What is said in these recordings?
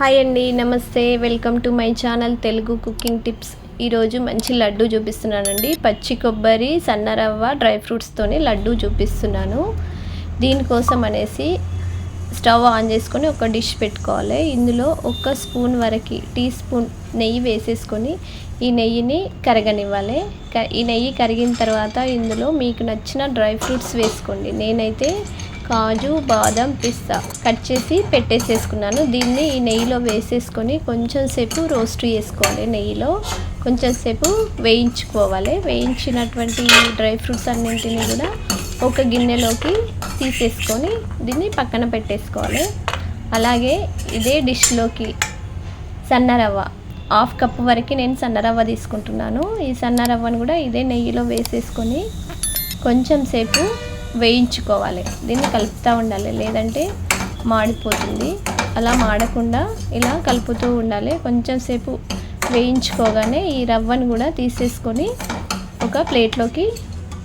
Hi అండి నమస్తే. Welcome to my channel Telugu cooking tips. ఈరోజు మంచి లడ్డు చూపిస్తున్నానండి. పచ్చి కొబ్బరి సన్న రవ్వ డ్రై ఫ్రూట్స్తోని లడ్డు చూపిస్తున్నాను. దీనికోసం అనేసి స్టవ్ ఆన్ చేసుకొని ఒక డిష్ పెట్టుకోవాలి. ఇందులో ఒక స్పూన్ వరకు టీ స్పూన్ నెయ్యి వేసేసుకొని ఈ నెయ్యిని కరగనివ్వాలి. ఈ నెయ్యి కరిగిన తర్వాత ఇందులో మీకు నచ్చిన డ్రై ఫ్రూట్స్ వేసుకోండి. నేనైతే కాజు బాదం పిస్తా. కట్ చేసి పెట్టేసేసుకున్నాను. దీన్ని ఈ నెయ్యిలో వేసేసుకొని కొంచెం సేపు రోస్ట్ చేసుకోవాలి నెయ్యిలో. కొంచెం సేపు వేయించుకోవాలి. వేయించినటువంటి డ్రై ఫ్రూట్స్ అన్నింటినీ కూడా ఒక గిన్నెలోకి తీసేసుకొని దీన్ని పక్కన పెట్టేసుకోవాలి. అలాగే ఇదే డిష్లోకి సన్న రవ్వ. హాఫ్ కప్ వరకు నేను సన్న రవ్వ తీసుకుంటున్నాను. ఈ సన్న రవ్వను కూడా ఇదే నెయ్యిలో వేసేసుకొని కొంచెం సేపు వేయించుకోవాలి. దీన్ని కలుపుతూ ఉండాలి. లేదంటే మాడిపోతుంది. అలా మాడకుండా ఇలా కలుపుతూ ఉండాలి. కొంచెం సేపు వేయించుకోగానే ఈ రవ్వను కూడా తీసేసుకొని ఒక ప్లేట్లోకి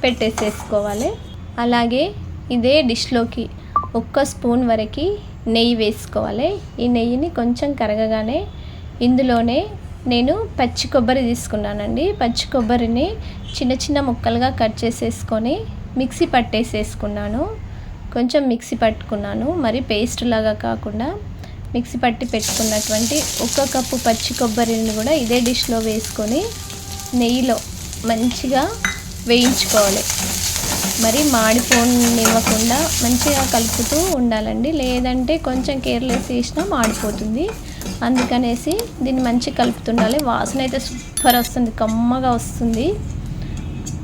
పెట్టేసేసుకోవాలి. అలాగే ఇదే డిష్లోకి ఒక్క స్పూన్ వరకు నెయ్యి వేసుకోవాలి. ఈ నెయ్యిని కొంచెం కరగగానే ఇందులోనే నేను పచ్చి కొబ్బరి తీసుకున్నానండి. పచ్చి కొబ్బరిని చిన్న చిన్న ముక్కలుగా కట్ చేసేసుకొని మిక్సీ పట్టేసేసుకున్నాను. కొంచెం మిక్సీ పట్టుకున్నాను. మరి పేస్ట్ లాగా కాకుండా మిక్సీ పట్టి పెట్టుకున్నటువంటి ఒక కప్పు పచ్చి కొబ్బరిని కూడా ఇదే డిష్లో వేసుకొని నెయ్యిలో మంచిగా వేయించుకోవాలి. మరి మాడిపోనివ్వకుండా మంచిగా కలుపుతూ ఉండాలండి. లేదంటే కొంచెం కేర్లెస్ వేసినా మాడిపోతుంది. అందుకనేసి దీన్ని మంచిగా కలుపుతుండాలి. వాసన అయితే సూపర్ వస్తుంది కమ్మగా వస్తుంది.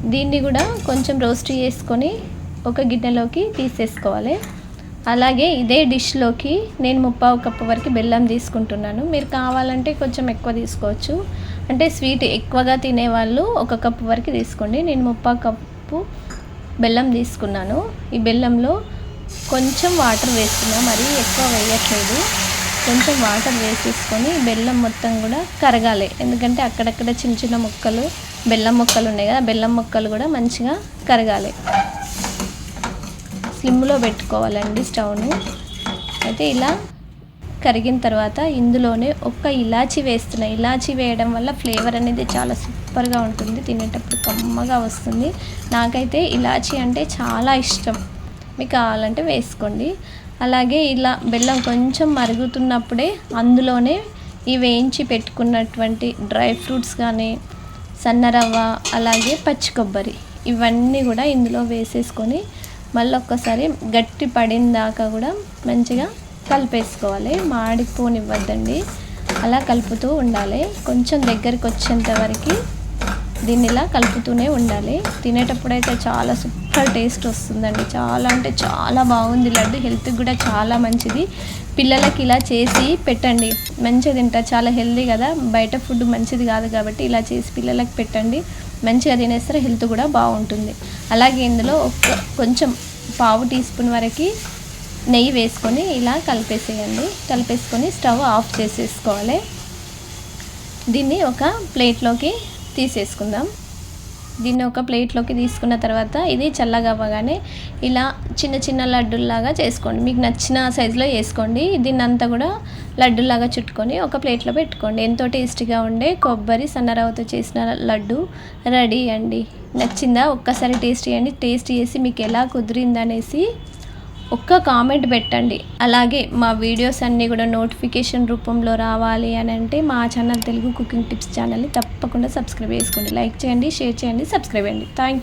దీన్ని కూడా కొంచెం రోస్ట్ చేసుకొని ఒక గిన్నెలోకి తీసేసుకోవాలి. అలాగే ఇదే డిష్లోకి నేను ముప్పావు కప్పు వరకు బెల్లం తీసుకుంటున్నాను. మీరు కావాలంటే కొంచెం ఎక్కువ తీసుకోవచ్చు. అంటే స్వీట్ ఎక్కువగా తినేవాళ్ళు ఒక కప్పు వరకు తీసుకోండి. నేను ముప్పావు కప్పు బెల్లం తీసుకున్నాను. ఈ బెల్లంలో కొంచెం వాటర్ వేస్తున్నా మరీ ఎక్కువ వేయట్లేదు. కొంచెం వాటర్ వేసేసుకొని బెల్లం మొత్తం కూడా కరగాలి. ఎందుకంటే అక్కడక్కడ చిన్న చిన్న ముక్కలు బెల్లం ముక్కలు ఉన్నాయి కదా బెల్లం ముక్కలు కూడా మంచిగా కరగాలి. స్లిమ్లో పెట్టుకోవాలండి స్టవ్ను. అయితే ఇలా కరిగిన తర్వాత ఇందులోనే ఒక్క ఇలాచి వేస్తున్నా. ఇలాచి వేయడం వల్ల ఫ్లేవర్ అనేది చాలా సూపర్గా ఉంటుంది. తినేటప్పుడు కమ్మగా వస్తుంది. నాకైతే ఇలాచి అంటే చాలా ఇష్టం. మీకు కావాలంటే వేసుకోండి. అలాగే ఇలా బెల్లం కొంచెం మరుగుతున్నప్పుడే అందులోనే ఈ వేయించి పెట్టుకున్నటువంటి డ్రై ఫ్రూట్స్ కానీ సన్నరవ్వ అలాగే పచ్చి కొబ్బరి ఇవన్నీ కూడా ఇందులో వేసేసుకొని మళ్ళీ ఒక్కసారి గట్టి పడిన దాకా కూడా మంచిగా కలిపేసుకోవాలి. మాడిపోనివ్వద్దండి. అలా కలుపుతూ ఉండాలి. కొంచెం దగ్గరికి వచ్చేంత వరకు దీన్ని ఇలా కలుపుతూనే ఉండాలి. తినేటప్పుడు అయితే చాలా సూపర్ టేస్ట్ వస్తుందండి. చాలా అంటే చాలా బాగుంది. లడ్డు హెల్త్కి కూడా చాలా మంచిది. పిల్లలకి ఇలా చేసి పెట్టండి. మంచిగా తింటారు. చాలా హెల్దీ కదా. బయట ఫుడ్ మంచిది కాదు కాబట్టి ఇలా చేసి పిల్లలకి పెట్టండి. మంచిగా తినేస్తారు హెల్త్ కూడా బాగుంటుంది. అలాగే ఇందులో ఒక కొంచెం పావు టీ స్పూన్ వరకు నెయ్యి వేసుకొని ఇలా కలిపేసేయండి. కలిపేసుకొని స్టవ్ ఆఫ్ చేసేసుకోవాలి. దీన్ని ఒక ప్లేట్లోకి తీసేసుకుందాం. దీన్ని ఒక ప్లేట్లోకి తీసుకున్న తర్వాత ఇది చల్లగా అవ్వగానే ఇలా చిన్న చిన్న లడ్డుల్లాగా చేసుకోండి. మీకు నచ్చిన సైజులో వేసుకోండి దీన్ని అంతా కూడా లడ్డులాగా చుట్టుకొని ఒక ప్లేట్లో పెట్టుకోండి. ఎంతో టేస్టీగా ఉండే కొబ్బరి సన్నరవతో చేసిన లడ్డు రెడీ అండి. నచ్చిందా? ఒక్కసారి టేస్ట్ చేయండి. టేస్ట్ చేసి మీకు ఎలా కుదిరిందనేసి ఒక్క కామెంట్ పెట్టండి. అలాగే మా వీడియోస్ అన్నీ కూడా నోటిఫికేషన్ రూపంలో రావాలి అని అంటే మా ఛానల్ తెలుగు కుకింగ్ టిప్స్ ఛానల్ని తప్పకుండా సబ్స్క్రైబ్ చేసుకోండి. లైక్ చేయండి షేర్ చేయండి సబ్స్క్రైబ్ చేయండి. Thank you.